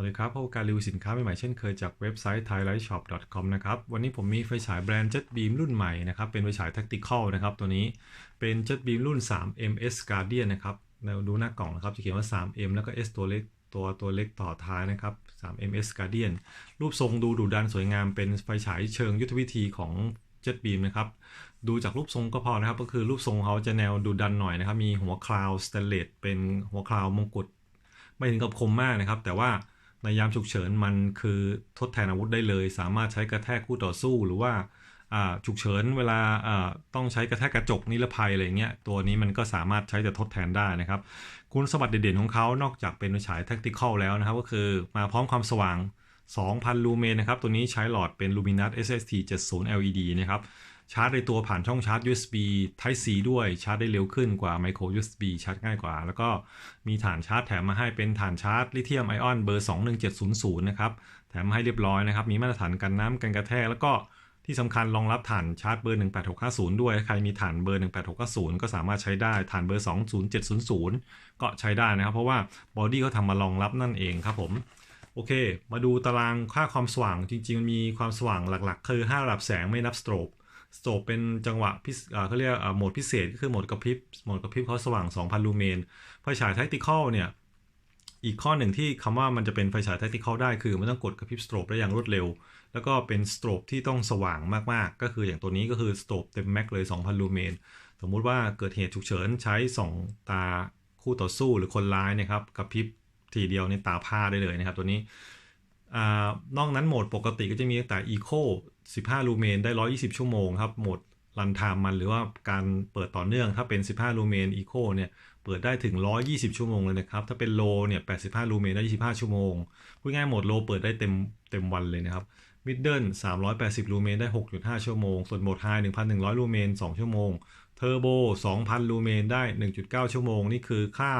วัสดีครับพบกับการรีวิวสินค้าใหม่ๆเช่นเคยจากเว็บไซต์ thailightshop.com นะครับ วันนี้ผมมีไฟฉายแบรนด์ Jet Beam รุ่นใหม่นะครับ เป็นไฟฉาย Tactical นะครับ ตัวนี้เป็น Jet Beam รุ่น 3ms Guardian นะครับเราดูหน้ากล่องนะครับ จะเขียนว่า 3m แล้วก็ s ตัวเล็กตัวตัวเล็กต่อท้ายนะครับ 3ms Guardian รูปทรงดูดุดันสวยงามเป็นไฟฉายเชิงยุทธวิธีของ Jet Beam นะครับ ดูจากรูปทรงก็พอนะครับ ก็คือรูปทรงเขาจะแนวดุดันหน่อยนะครับ มีหัวคลาวสเตนเลสเป็นหัวคลาวมงกุฎไม่ถึงกับคมมากนะครับ แต่ว่า ในยามฉุกเฉินมันคือทดแทนอาวุธได้เลย สามารถใช้กระแทกคู่ต่อสู้หรือว่าฉุกเฉินเวลาต้องใช้กระแทกกระจกนิรภัยอะไรเงี้ยตัวนี้มันก็สามารถใช้จะทดแทนได้นะครับ คุณสมบัติเด่นๆของเขานอกจากเป็นฉาย tactical แล้วนะครับ ก็คือมาพร้อมความสว่าง 2,000 ลูเมนนะครับ ตัวนี้ใช้หลอดเป็น Luminous SST 70 LED นะครับ ชาร์จในตัวผ่านช่องชาร์จ USB Type C ด้วยชาร์จได้เร็วขึ้นกว่า Micro USB ชาร์จง่ายกว่า แล้วก็มีฐานชาร์จแถมมาให้เป็นฐานชาร์จลิเธียมไอออนเบอร์ 21700 นะครับ แถมมาให้เรียบร้อยนะครับ มีมาตรฐานกันน้ำกันกระแทก แล้วก็ที่สำคัญรองรับฐานชาร์จเบอร์ 18650 ด้วย ใครมีฐานเบอร์ 18650 ก็สามารถใช้ได้ฐานเบอร์ 20700 ก็ใช้ได้นะครับ เพราะว่าบอดี้เขาทำมารองรับนั่นเองครับผมโอเค มาดูตารางค่าความสว่างจริงๆมันมีความสว่างหลักๆ คือ 5 ระดับแสงไม่นับสโตรบ โตรบเป็นจังหวะพิเศษเขาเรียกโหมดพิเศษก็คือโหมดกระพริบโหมดกระพริบเขาสว่าง 2,000 ลูเมนไฟฉาย tactical เนี่ยอีกข้อหนึ่งที่คำว่ามันจะเป็นไฟฉาย tactical ได้คือมันต้องกดกระพริบสโตรบได้อย่างรวดเร็ว แล้วก็เป็นสโตรบที่ต้องสว่างมากๆ ก็คืออย่างตัวนี้ก็คือสโตรบเต็มแม็กเลย 2,000 ลูเมนสมมุติว่าเกิดเหตุฉุกเฉินใช้ส่องตาคู่ต่อสู้หรือคนร้ายนะครับกระพริบทีเดียวในตาผ้าได้เลยนะครับตัวนี้อนอกนั้นโหมดปกติก็จะมีตั้งแต่ Eco 15 ลูเมนได้ 120 ชั่วโมงครับโหมดรันไทม์มันหรือว่าการเปิดต่อเนื่องถ้าเป็น 15 ลูเมน Eco เนี่ยเปิดได้ถึง 120 ชั่วโมงเลยนะครับ ถ้าเป็น Low เนี่ย 85 ลูเมนได้ 25 ชั่วโมงพูดง่ายโหมด Low เปิดได้เต็มเต็มวันเลยนะครับ Middle 380 ลูเมนได้ 6.5 ชั่วโมง ส่วนโหมด High 1,100 ลูเมน 2 ชั่วโมง Turbo 2,000 ลูเมนได้ 1.9 ชั่วโมง นี่คือค่า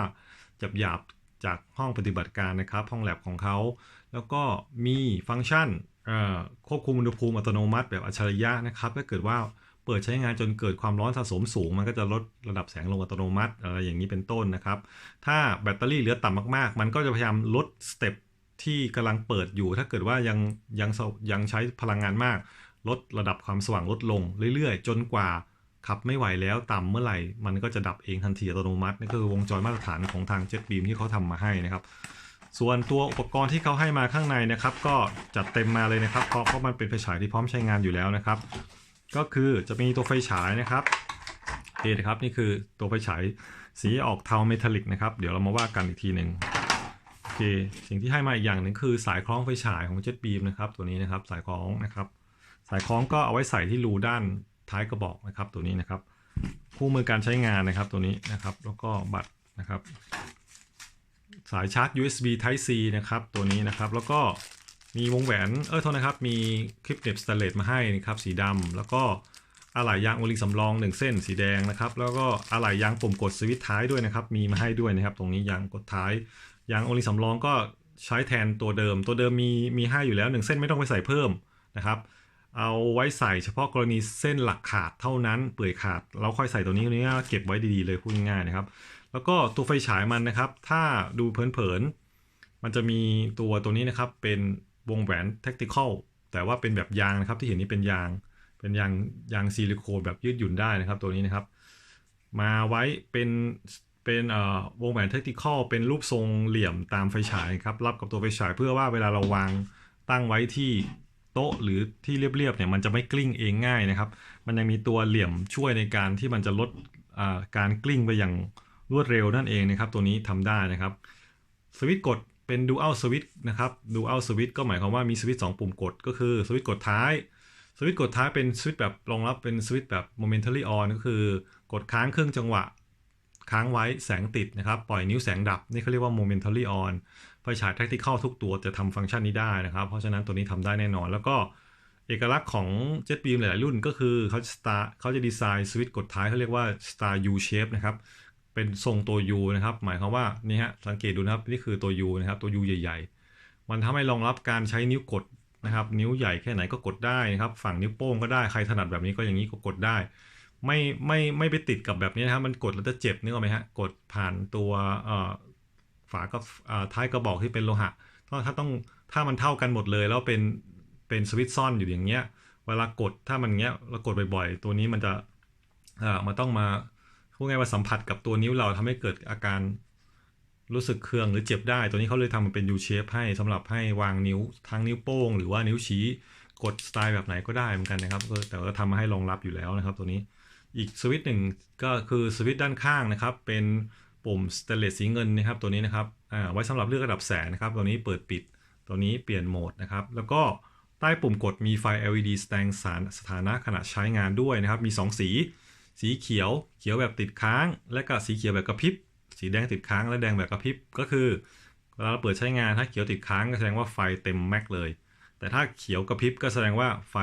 จับหยาบจากห้องปฏิบัติการนะครับ ห้องแลบของเขา แล้วก็มีฟังก์ชัน ควบคุมอุณหภูมิอัตโนมัติแบบอัจฉริยะนะครับถ้าเกิดว่าเปิดใช้งานจนเกิดความร้อนสะสมสูง มันก็จะลดระดับแสงลงอัตโนมัติอะไรอย่างนี้เป็นต้นนะครับ ถ้าแบตเตอรี่เหลือต่ำมากๆ มันก็จะพยายามลดสเต็ปที่กำลังเปิดอยู่ ถ้าเกิดว่ายังยังยังใช้พลังงานมาก ลดระดับความสว่างลดลงเรื่อยๆ จนกว่าขับไม่ไหวแล้วต่ำเมื่อไหร่ มันก็จะดับเองทันทีอัตโนมัตินี่คือวงจรมาตรฐานของทาง Jet Beam ที่เขาทำมาให้นะครับ ส่วนตัวอุปกรณ์ที่เขาให้มาข้างในนะครับ ก็จัดเต็มมาเลยนะครับ เพราะเพราะมันเป็นไฟฉายที่พร้อมใช้งานอยู่แล้วนะครับ ก็คือจะมีตัวไฟฉายนะครับนี่นะครับนี่คือตัวไฟฉายสีออกเทาเมทัลลิกนะครับ เดี๋ยวเรามาว่ากันอีกทีหนึ่งโอเคสิ่งที่ให้มาอีกอย่างหนึ่งคือสายคล้องไฟฉายของ Jet Beam นะครับ ตัวนี้นะครับสายคล้องนะครับ สายคล้องก็เอาไว้ใส่ที่รูด้านท้ายกระบอกนะครับ ตัวนี้นะครับ คู่มือการใช้งานนะครับตัวนี้นะครับ แล้วก็บัตรนะครับ สายชาร์จ USB Type C นะครับ ตัวนี้นะครับ แล้วก็มีวงแหวน เออโทษนะครับ มีคลิปเน็บสแตเลสมาให้นะครับ สีดำ แล้วก็อะไหล่ยางโอลิงสำรอง 1 เส้นสีแดงนะครับ แล้วก็อะไหล่ยางปุ่มกดสวิตช์ท้ายด้วยนะครับ มีมาให้ด้วยนะครับ ตรงนี้ยางกดท้าย ยางโอลิงสำรองก็ใช้แทนตัวเดิม ตัวเดิมมีมีให้อยู่แล้ว 1 เส้นไม่ต้องไปใส่เพิ่มนะครับเอาไว้ใส่เฉพาะกรณีเส้นหลักขาดเท่านั้นเปื่อยขาด เราค่อยใส่ตัวนี้ตัวนี้เก็บไว้ดีๆเลยพูดง่ายๆนะครับ แล้วก็ตัวไฟฉายมันนะครับ ถ้าดูเผินๆมันจะมีตัวตัวนี้นะครับ เป็นวงแหวน tactical แต่ว่าเป็นแบบยางนะครับ ที่เห็นนี้เป็นยาง เป็นยางยางซิลิโคนแบบยืดหยุ่นได้นะครับ ตัวนี้นะครับ มาไว้เป็นเป็นเอ่อวงแหวน tactical เป็นรูปทรงเหลี่ยมตามไฟฉายครับ รับกับตัวไฟฉายเพื่อว่าเวลาเราวางตั้งไว้ที่โต๊ะหรือที่เรียบๆเนี่ยมันจะไม่กลิ้งเองง่ายนะครับ มันยังมีตัวเหลี่ยมช่วยในการที่มันจะลดการกลิ้งไปอย่าง รวดเร็วนั่นเองนะครับ ตัวนี้ทำได้นะครับสวิตช์กดเป็น Dual Switch นะครับ Dual Switch ก็หมายความว่ามีสวิตช์2ปุ่มกด ก็คือสวิตช์กดท้ายสวิตช์กดท้ายเป็นสวิตช์แบบรองรับเป็นสวิตช์แบบ momentary on ก็คือกดค้างเครึ่องจังหวะ ค้างไว้แสงติดนะครับ ปล่อยนิ้วแสงดับ นี่เขาเรียกว่า momentary on ไฟฉาย tactical ทุกตัวจะทำฟังก์ชันนี้ได้นะครับ เพราะฉะนั้นตัวนี้ทำได้แน่นอน แล้วก็เอกลักษณ์ของ Jet Beam หลาย ๆ รุ่นก็คือเขาจะเขาจะดีไซน์สวิตช์กดท้ายเขาเรียกว่า star U shape นะครับ เป็นทรงตัว U นะครับ หมายความว่านี่ฮะสังเกตดูนะครับนี่คือตัว U นะครับตัว U ใหญ่ ๆ มันทำให้รองรับการใช้นิ้วกดนะครับ นิ้วใหญ่แค่ไหนก็กดได้นะครับ ฝั่งนิ้วโป้งก็ได้ใครถนัดแบบนี้ก็อย่างนี้ก็กดได้ ไม่ไม่ไม่ไปติดกับแบบนี้นะครับมันกดแล้วจะเจ็บนึกออกไหมฮะกดผ่านตัวเอ่อฝากับท้ายกระบอกที่เป็นโลหะถ้าถ้าต้องถ้ามันเท่ากันหมดเลย แล้วเป็นเป็นสวิตซ่อนอยู่อย่างเงี้ยเวลากดถ้ามันเงี้ยเรากดบ่อยๆ ตัวนี้มันจะอ่ามันต้องมา พูดง่ายว่าสัมผัสกับตัวนิ้วเราทำให้เกิดอาการรู้สึกเคืองหรือเจ็บได้ ตัวนี้เขาเลยทำมันเป็น U shape ให้สำหรับให้วางนิ้วทั้งนิ้วโป้ง หรือว่านิ้วชี้กดสไตล์แบบไหนก็ได้เหมือนกันนะครับ แต่ว่าทำมาให้รองรับอยู่แล้วนะครับ ตัวนี้อีกสวิตช์หนึ่งก็คือสวิตช์ด้านข้างนะครับ เป็นปุ่มสเตเลสสีเงินนะครับ ตัวนี้นะครับไว้สำหรับเลือกระดับแสงนะครับ ตัวนี้เปิดปิด ตัวนี้เปลี่ยนโหมดนะครับ แล้วก็ใต้ปุ่มกดมีไฟ LED แสดงสารสถานะขณะใช้งานด้วยนะครับ มี 2 สี สีเขียวเขียวแบบติดค้าง และก็สีเขียวแบบกระพริบ สีแดงติดค้างและแดงแบบกระพริบก็คือเวลาเราเปิดใช้งานถ้าเขียวติดค้างก็แสดงว่าไฟเต็มแม็กเลย แต่ถ้าเขียวกระพริบก็แสดงว่าไฟ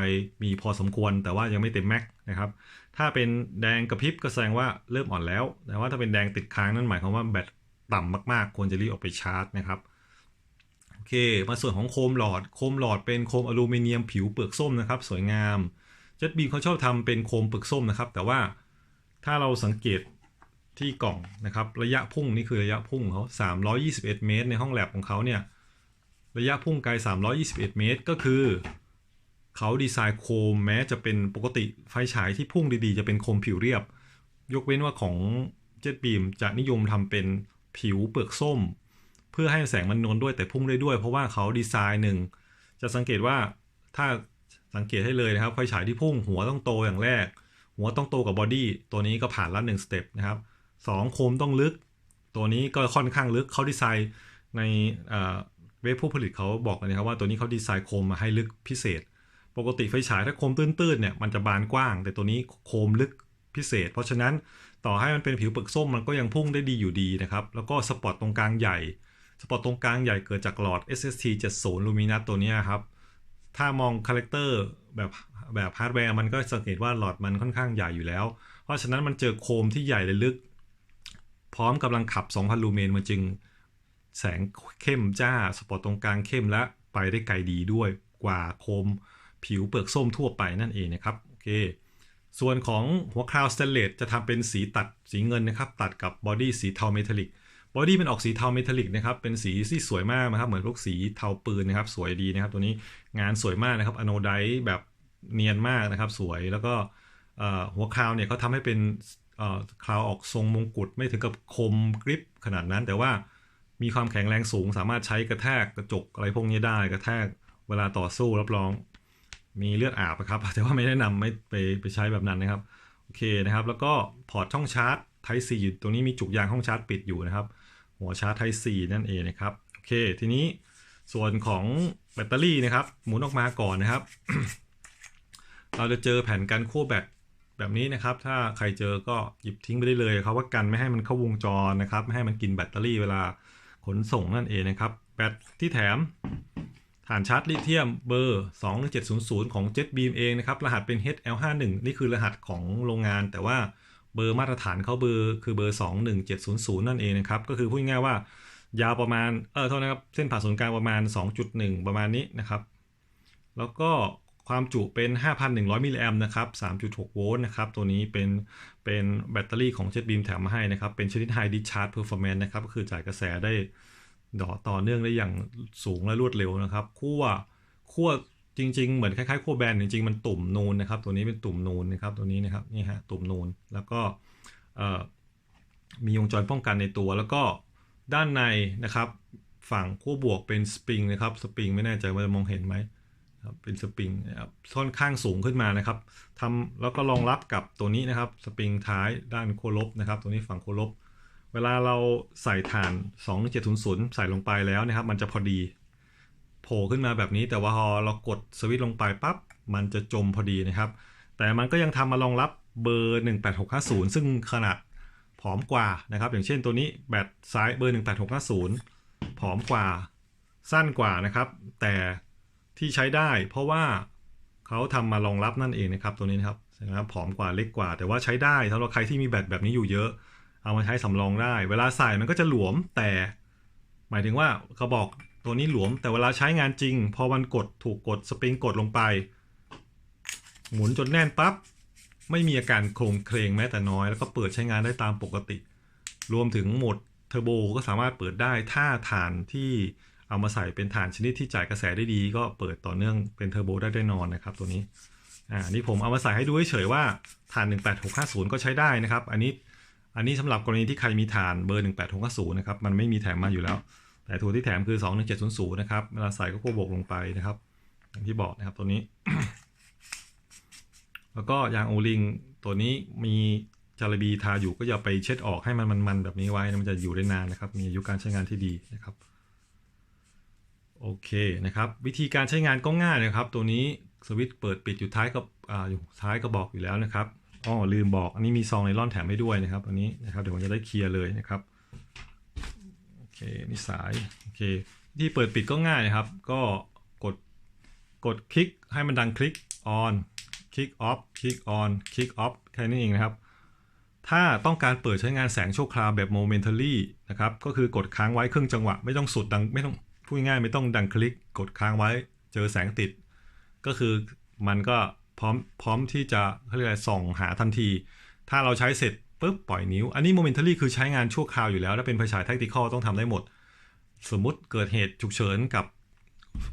มีพอสมควร แต่ว่ายังไม่เต็มแม็กนะครับถ้าเป็นแดงกระพริบก็แสดงว่าเริ่มอ่อนแล้ว แต่ว่าถ้าเป็นแดงติดค้างนั่นหมายความว่าแบตต่ำมากๆ ควรจะรีบออกไปชาร์จนะครับโอเค มาส่วนของโคมหลอดโคมหลอดเป็นโคมอลูมิเนียมผิวเปลือกส้มนะครับ สวยงามจ็ตบีมเขาชอบทำเป็นโคมเปลือกส้มนะครับ แต่ว่า ถ้าเราสังเกตที่กล่องนะครับ ระยะพุ่งนี่คือระยะพุ่งเขา321 เมตร ในห้องแลบของเขาเนี่ย ระยะพุ่งไกล 321 เมตร ก็คือเขาดีไซน์โคมแม้จะเป็นปกติไฟฉายที่พุ่งดีๆ จะเป็นโคมผิวเรียบ ยกเว้นว่าของเจ็ตบีมจะนิยมทำเป็นผิวเปลือกส้ม เพื่อให้แสงมันนวลด้วยแต่พุ่งได้ด้วย เพราะว่าเขาดีไซน์หนึ่งจะสังเกตว่าถ้าสังเกตให้เลยนะครับไฟฉายที่พุ่งหัวต้องโตอย่างแรก หัวต้องโตกับบอดี้ตัวนี้ก็ผ่านละหนึ่งสเต็ปนะครับสองโคมต้องลึก ตัวนี้ก็ค่อนข้างลึกเขาดีไซน์ในเว็บผู้ผลิตเขาบอกเลยนะครับว่าตัวนี้เขาดีไซน์โคมมาให้ลึกพิเศษ ปกติไฟฉายถ้าโคมตื้นๆเนี่ยมันจะบานกว้าง แต่ตัวนี้โคมลึกพิเศษ เพราะฉะนั้นต่อให้มันเป็นผิวเปลือกส้มมันก็ยังพุ่งได้ดีอยู่ดีนะครับ แล้วก็สปอตตรงกลางใหญ่ สปอตตรงกลางใหญ่เกิดจากหลอด SST 70 Luminous ตัวนี้ครับ ถ้ามองคาแรคเตอร์แบบแบบฮาร์ดแวร์มันก็สังเกตว่าหลอดมันค่อนข้างใหญ่อยู่แล้ว เพราะฉะนั้นมันเจอโคมที่ใหญ่และลึก พร้อมกำลังขับ 2,000 ลูเมนมันจึงแสงเข้มจ้า สปอตตรงกลางเข้มและไปได้ไกลดีด้วยกว่าโคมผิวเปลือกส้มทั่วไปนั่นเองนะครับโอเคส่วนของหัวคราวสเตนเลสจะทำเป็นสีตัดสีเงินนะครับ ตัดกับบอดี้สีเทาเมทัลลิก บอดี้เป็นออกสีเทาเมทัลลิกนะครับ เป็นสีที่สวยมากนะครับ เหมือนพวกสีเทาปืนนะครับ สวยดีนะครับ ตัวนี้งานสวยมากนะครับอโนไดแบบเนียนมากนะครับ สวยแล้วก็หัวคราวเนี่ยเขาทำให้เป็นคราวออกทรงมงกุฎไม่ถึงกับคมกริปขนาดนั้น แต่ว่ามีความแข็งแรงสูง สามารถใช้กระแทกกระจกอะไรพวกนี้ได้กระแทกเวลาต่อสู้รับรอง มีเลือดอาบนะครับ แต่ว่าไม่แนะนำไม่ไปไปใช้แบบนั้นนะครับโอเคนะครับ แล้วก็พอร์ตช่องชาร์จ Type C อยู่ตรงนี้มีจุกยางห้องชาร์จปิดอยู่นะครับ หัวชาร์จ Type C นั่นเองนะครับโอเคทีนี้ส่วนของแบตเตอรี่นะครับหมุนออกมาก่อนนะครับ เราจะเจอแผ่นกันขั้วแบตแบบนี้นะครับ ถ้าใครเจอก็หยิบทิ้งไปได้เลยครับว่ากันไม่ให้มันเข้าวงจรนะครับ ไม่ให้มันกินแบตเตอรี่เวลาขนส่งนั่นเองนะครับ แบตที่แถมฐานชาร์จลิเธียมเบอร์2 7 0 0 ของ JetBeam เองนะครับ รหัสเป็น HL51 นี่คือรหัสของโรงงานแต่ว่า เบอร์มาตรฐานเขาเบอร์คือเบอร์ 21700 นั่นเองนะครับ ก็คือพูดง่ายว่ายาวประมาณเออโทษนะครับเส้นผ่าศูนย์กลางประมาณ 2.1 ประมาณนี้นะครับ แล้วก็ความจุเป็น 5,100 มิลลิแอมนะครับ 3.6 โวลต์นะครับ ตัวนี้เป็นเป็นแบตเตอรี่ของ JetBeam แถมมาให้นะครับ เป็นชนิด High Discharge Performance นะครับ ก็คือจ่ายกระแสได้ต่อเนื่องได้อย่างสูงและรวดเร็วนะครับขั้วขั้ว จริง ๆ เหมือนคล้ายๆขั้วแบนจริงๆ มันตุ่มนูนนะครับ ตัวนี้เป็นตุ่มนูนนะครับ ตัวนี้นะครับนี่ฮะตุ่มนูนแล้วก็มีวงจรป้องกันในตัว แล้วก็ด้านในนะครับ ฝั่งขั้วบวกเป็นสปริงนะครับสปริงไม่แน่ใจว่าจะมองเห็นไหมครับเป็นสปริงนะครับค่อนข้างสูงขึ้นมานะครับทำแล้วก็รองรับกับตัวนี้นะครับ สปริงท้ายด้านขั้วลบนะครับ ตัวนี้ฝั่งขั้วลบ เวลาเราใส่ฐาน 2700 ใส่ลงไปแล้วนะครับ มันจะพอดี โผล่ขึ้นมาแบบนี้ แต่ว่าพอเรากดสวิตช์ลงไปปั๊บมันจะจมพอดีนะครับ แต่มันก็ยังทำมารองรับเบอร์ 18650 ซึ่งขนาดผอมกว่านะครับ อย่างเช่นตัวนี้แบตซ้ายเบอร์ 18650 ผอมกว่า สั้นกว่านะครับ แต่ที่ใช้ได้เพราะว่าเขาทำมารองรับนั่นเองนะครับ ตัวนี้นะครับนะครับผอมกว่าเล็กกว่า แต่ว่าใช้ได้สำหรับใครที่มีแบตแบบนี้อยู่เยอะ เอามาใช้สำรองได้ เวลาใส่มันก็จะหลวมแต่ หมายถึงว่าเขาบอก ตัวนี้หลวมแต่เวลาใช้งานจริง พอมันกดถูกกดสปริงกดลงไป หมุนจนแน่นปับ๊บไม่มีอาการโครงเคลงแม้แต่น้อย แล้วก็เปิดใช้งานได้ตามปกติ รวมถึงโหมดเทอร์โบก็สามารถเปิดได้ถ้าฐานที่เอามาใส่เป็นฐานชนิดที่จ่ายกระแสได้ดี ก็เปิดต่อเนื่องเป็นเทอร์โบได้แน่นอนนะครับตัวนี้อ่านี่ผมเอามาใส่ให้ดูเฉยๆว่าฐาน 18650 ก็ใช้ได้นะครับ อันนี้อันนี้สำหรับกรณีที่ใครมีฐานเบอร์ 18650 นะครับ มันไม่มีแถมมาอยู่แล้ว แต่ตัวที่แถมคือ 21700 นะครับ เวลาใส่ก็ควบวกลงไปนะครับ อย่างที่บอกนะครับตัวนี้ แล้วก็ยางโอลิงตัวนี้มีจารบีทาอยู่ก็อย่าไปเช็ดออกให้มันมันแบบนี้ไว้นะมันจะอยู่ได้นานนะครับ มีอายุการใช้งานที่ดีนะครับ โอเคนะครับ วิธีการใช้งานก็ง่ายนะครับ ตัวนี้สวิตช์เปิดปิดอยู่ท้ายกับอ่าอยู่ท้ายกระบอกอยู่แล้วนะครับอ๋อลืมบอกอันนี้มีซองไนล่อนแถมให้ด้วยนะครับ อันนี้นะครับเดี๋ยวผมจะได้เคลียร์เลยนะครับ เคนี่สายโอเควิธีเปิดปิดก็ง่ายนะครับ ก็กดกดคลิกให้มันดังคลิก on คลิก off คลิก on คลิก off แค่นี้เองนะครับ ถ้าต้องการเปิดใช้งานแสงชั่วคราวแบบ momentary นะครับ ก็คือกดค้างไว้ครึ่งจังหวะ ไม่ต้องสุดดังไม่ต้องพูดง่ายไม่ต้องดังคลิก กดค้างไว้เจอแสงติด ก็คือมันก็พร้อมพร้อมที่จะเขาเรียกอะไรส่องหาทันที ถ้าเราใช้เสร็จ ปุ๊บปล่อยนิ้ว อันนี้ momentary คือใช้งานชั่วคราวอยู่แล้ว ถ้าเป็นไฟฉาย tactical ต้องทำได้หมด สมมุติเกิดเหตุฉุกเฉินกับ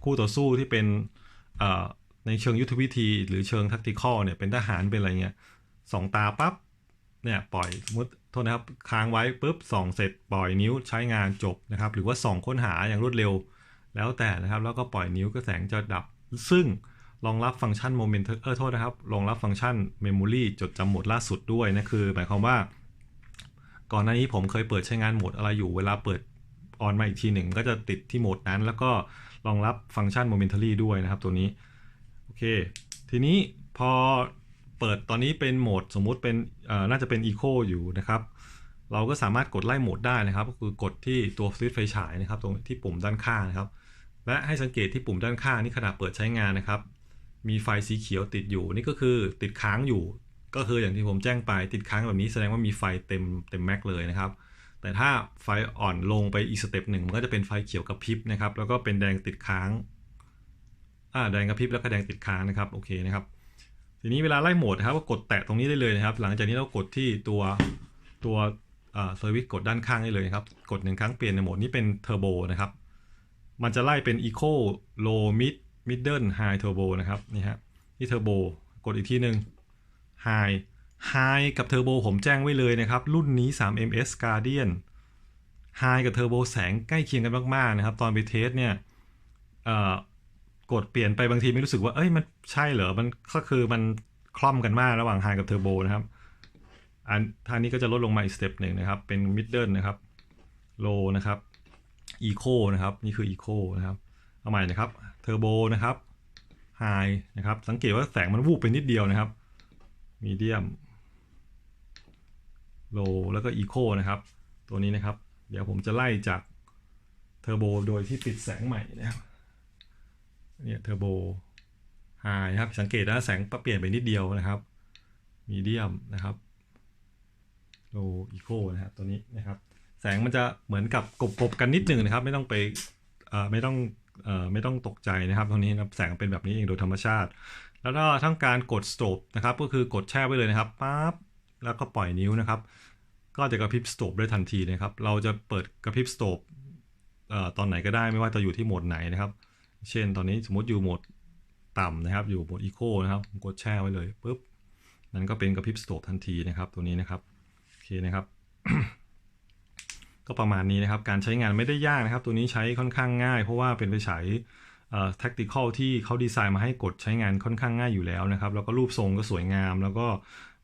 คู่ต่อสู้ที่เป็นในเชิงยุทธวิธี หรือเชิง tactical เนี่ยเป็นทหารเป็นอะไรเงี้ยสองตาปั๊บเนี่ยปล่อยสมมติโทษนะครับค้างไว้ปุ๊บส่องเสร็จปล่อยนิ้วใช้งานจบนะครับ หรือว่าส่องค้นหาอย่างรวดเร็วแล้วแต่นะครับ แล้วก็ปล่อยนิ้วก็แสงจะดับ ซึ่ง รองรับฟังก์ชันโมเมนต์เออโทษนะครับรองรับฟังก์ชันเมมโมรีจดจำโหมดล่าสุดด้วยนะคือ หมายความว่า ก่อนหน้านี้ผมเคยเปิดใช้งานโหมดอะไรอยู่เวลาเปิดออนมาอีกทีหนึ่งก็จะติดที่โหมดนั้น แล้วก็รองรับฟังก์ชันโมเมนต์ a รี่ด้วยนะครับตัวนี้โอเค ทีนี้พอเปิดตอนนี้เป็นโหมดสมมุติเป็นน่าจะเป็น Eco อยู่นะครับ เราก็สามารถกดไล่โหมดได้นะครับ ก็คือกดที่ตัวสวิตช์ไฟฉายนะครับ ตรงที่ปุ่มด้านข้างนะครับ และให้สังเกตที่ปุ่มด้านข้างนี่ขณะเปิดใช้งานนะครับ มีไฟสีเขียวติดอยู่ นี่ก็คือติดค้างอยู่ ก็คืออย่างที่ผมแจ้งไปติดค้างแบบนี้แสดงว่ามีไฟเต็มเต็มแม็กเลยนะครับ แต่ถ้าไฟอ่อนลงไปอีกสเต็ปหนึ่งมันก็จะเป็นไฟเขียวกระพริบนะครับ แล้วก็เป็นแดงติดค้างอ่าแดงกระพริบแล้วก็แดงติดค้างนะครับโอเคนะครับทีนี้เวลาไล่โหมดนะครับก็กดแตะตรงนี้ได้เลยนะครับ หลังจากนี้เรากดที่ตัวตัวเอ่อสวิตช์กดด้านข้างได้เลยนะครับ กดหนึ่งครั้งเปลี่ยนในโหมดนี้เป็นเทอร์โบนะครับ มันจะไล่เป็น Eco Low Mid Middle High Turbo นะครับนี่ฮะที่เทอร์โบกดอีกทีหนึ่ง High High กับเทอร์โบผมแจ้งไว้เลยนะครับ รุ่นนี้ 3ms Guardian High กับเทอร์โบแสงใกล้เคียงกันมากๆนะครับ ตอนไปเทสเนี่ยกดเปลี่ยนไปบางทีไม่รู้สึกว่า เอ้ยมันใช่เหรอ มันก็คือมันคล่อมกันมากระหว่าง High กับเทอร์โบนะครับอันทางนี้ก็จะลดลงมาอีกสเต็ปหนึ่งนะครับ เป็น Middle นะครับ Low นะครับ Eco นะครับ นี่คือ Eco นะครับ เอาใหม่นะครับ เทอร์โบนะครับ High นะครับ สังเกตว่าแสงมันวูบไปนิดเดียวนะครับ Medium Low แล้วก็ Eco นะครับ ตัวนี้นะครับ เดี๋ยวผมจะไล่จากเทอร์โบโดยที่ปิดแสงใหม่นะครับเนี่ยเทอร์โบ High นะครับ สังเกตนะแสงเปลี่ยนไปนิดเดียวนะครับ Medium นะครับ Low Eco นะครับตัวนี้นะครับ แสงมันจะเหมือนกับกบๆกันนิดหนึ่งนะครับ ไม่ต้องไปไม่ต้อง เอ่อไม่ต้องตกใจนะครับตรงนี้แสงเป็นแบบนี้เองโดยธรรมชาติ แล้วก็ทั้งการกด stop นะครับก็คือกดแช่ไว้เลยนะครับปั๊บแล้วก็ปล่อยนิ้วนะครับ ก็จะกระพริบ stop ได้ทันทีนะครับ เราจะเปิดกระพริบ stop เอ่อตอนไหนก็ได้ไม่ว่าจะอยู่ที่โหมดไหนนะครับ เช่นตอนนี้สมมติอยู่โหมดต่ำนะครับ อยู่โหมด eco นะครับกดแช่ไว้เลยปุ๊บนั้นก็เป็นกระพริบ stop ทันทีนะครับ ตัวนี้นะครับโอเคนะครับ ก็ประมาณนี้นะครับ การใช้งานไม่ได้ยากนะครับ ตัวนี้ใช้ค่อนข้างง่าย เพราะว่าเป็นไฟฉายเอ่อ tactical ที่เขาดีไซน์มาให้กดใช้งานค่อนข้างง่ายอยู่แล้วนะครับ แล้วก็รูปทรงก็สวยงาม แล้วก็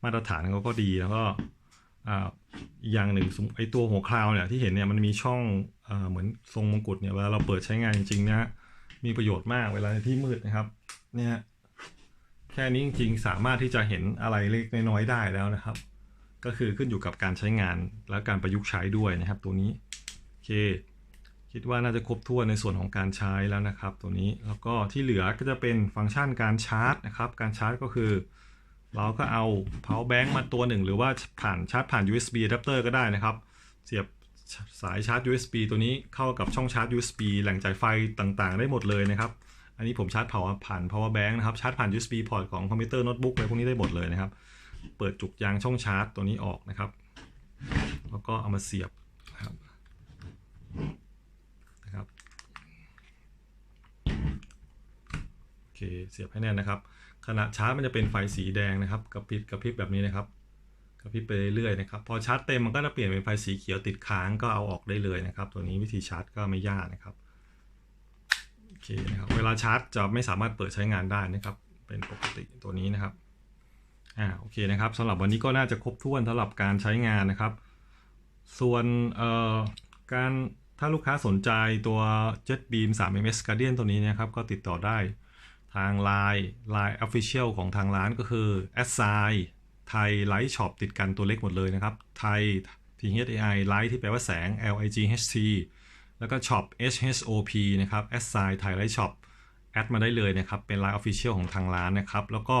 มาตรฐานเขาก็ดีแล้วก็อ่อย่างหนึ่งไอตัวหัวคราวเนี่ยที่เห็นเนี่ยมันมีช่องเอ่อเหมือนทรงมงกุฎเนี่ยเวลาเราเปิดใช้งานจริงๆเนะมีประโยชน์มากเวลาในที่มืดนะครับเนี่ยแค่นี้จริงๆสามารถที่จะเห็นอะไรเล็กน้อยได้แล้วนะครับ ก็คือขึ้นอยู่กับการใช้งานและการประยุกต์ใช้ด้วยนะครับตัวนี้โอเคคิดว่าน่าจะครบถ้วนในส่วนของการใช้แล้วนะครับ ตัวนี้แล้วก็ที่เหลือก็จะเป็นฟังก์ชันการชาร์จนะครับการชาร์จก็คือ เราก็เอา power bank มาตัวหนึ่ง หรือว่าผ่านชาร์จผ่าน USB adapter ก็ได้นะครับ เสียบสายชาร์จ USB ตัวนี้เข้ากับช่องชาร์จ USB แหล่งจ่ายไฟต่างๆ ได้หมดเลยนะครับ อันนี้ผมชาร์จผ่าน power bank นะครับชาร์จผ่าน USB port ของคอมพิวเตอร์โน้ตบุ๊กอะไรพวกนี้ได้หมดเลยนะครับ เปิดจุกยางช่องชาร์จตัวนี้ออกนะครับ แล้วก็เอามาเสียบนะครับนะครับโอเคเสียบให้แน่นนะครับ ขณะชาร์จมันจะเป็นไฟสีแดงนะครับกระพริบกระพริบแบบนี้นะครับกระพริบไปเรื่อยๆนะครับพอชาร์จเต็มมันก็จะเปลี่ยนเป็นไฟสีเขียวติดค้างก็เอาออกได้เลยนะครับ ตัวนี้วิธีชาร์จก็ไม่ยากนะครับโอเคนะครับเวลาชาร์จจะไม่สามารถเปิดใช้งานได้นะครับ เป็นปกติตัวนี้นะครับ อ่าโอเคนะครับสำหรับวันนี้ก็น่าจะครบถ้วนสำหรับการใช้งานนะครับ ส่วนเอ่อการถ้าลูกค้าสนใจตัว JetBeam 3 ms Guardian ตัวนี้นะครับ ก็ติดต่อได้ทาง Line Line Official ของทางร้านก็คือ s i ไทยไลท์ช็อปติดกันตัวเล็กหมดเลยนะครับ ไทย T H A I ไลท์ที่แปลว่าแสง L I G H T แล้วก็ช็อป H H O P นะครับ s i ไทยไลท์ช็อปแอดมาได้เลยนะครับ เป็น Line Official ของทางร้านนะครับ แล้วก็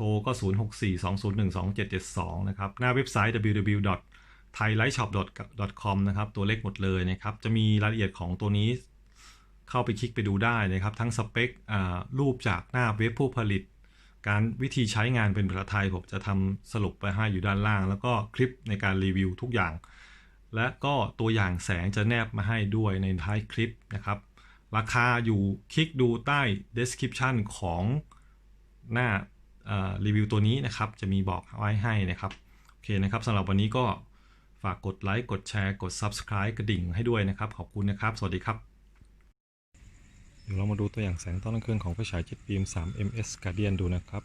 โทรก็ 0642012772 นะครับ หน้าเว็บไซต์ www thailightshop.com นะครับตัวเลขหมดเลยนะครับ จะมีรายละเอียดของตัวนี้เข้าไปคลิกไปดูได้นะครับ ทั้งสเปครูปจากหน้าเว็บผู้ผลิต การวิธีใช้งานเป็นภาษาไทย ผมจะทำสรุปไปให้อยู่ด้านล่าง แล้วก็คลิปในการรีวิวทุกอย่าง และก็ตัวอย่างแสงจะแนบมาให้ด้วยในท้ายคลิปนะครับ ราคาอยู่คลิกดูใต้ description ของหน้า รีวิวตัวนี้นะครับ จะมีบอกไว้ให้นะครับ โอเคนะครับสำหรับวันนี้ก็ฝากกดไลค์กดแชร์กด Subscribe กระดิ่งให้ด้วยนะครับ ขอบคุณนะครับ สวัสดีครับ เดี๋ยวเรามาดูตัวอย่างแสงตอนกลางคืนของไฟฉาย JetBeam 3 ms Guardian ดูนะครับ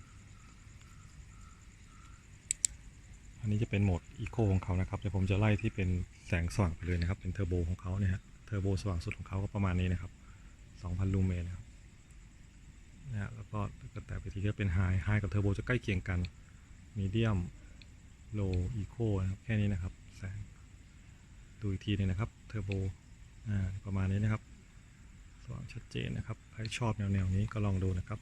อันนี้จะเป็นโหมด Eco ของเขานะครับเดี๋ยวผมจะไล่ที่เป็นแสงสว่างไปเลยนะครับ เป็นเทอร์โบของเขาเนี่ยฮะเทอร์โบสว่างสุดของเขาก็ประมาณนี้นะครับ 2,000 ลูเมนนะครับ นะฮะแล้วก็แตไปทีก็เป็นไฮไฮกับเทอร์โบจะใกล้เคียงกันมีเดียมโลอีโคนะครับแค่นี้นะครับแสงดูอีกทีหนึงนะครับเทอร์โบประมาณนี้นะครับสว่างชัดเจนนะครับใครชอบแนวแนวนี้ก็ลองดูนะครับ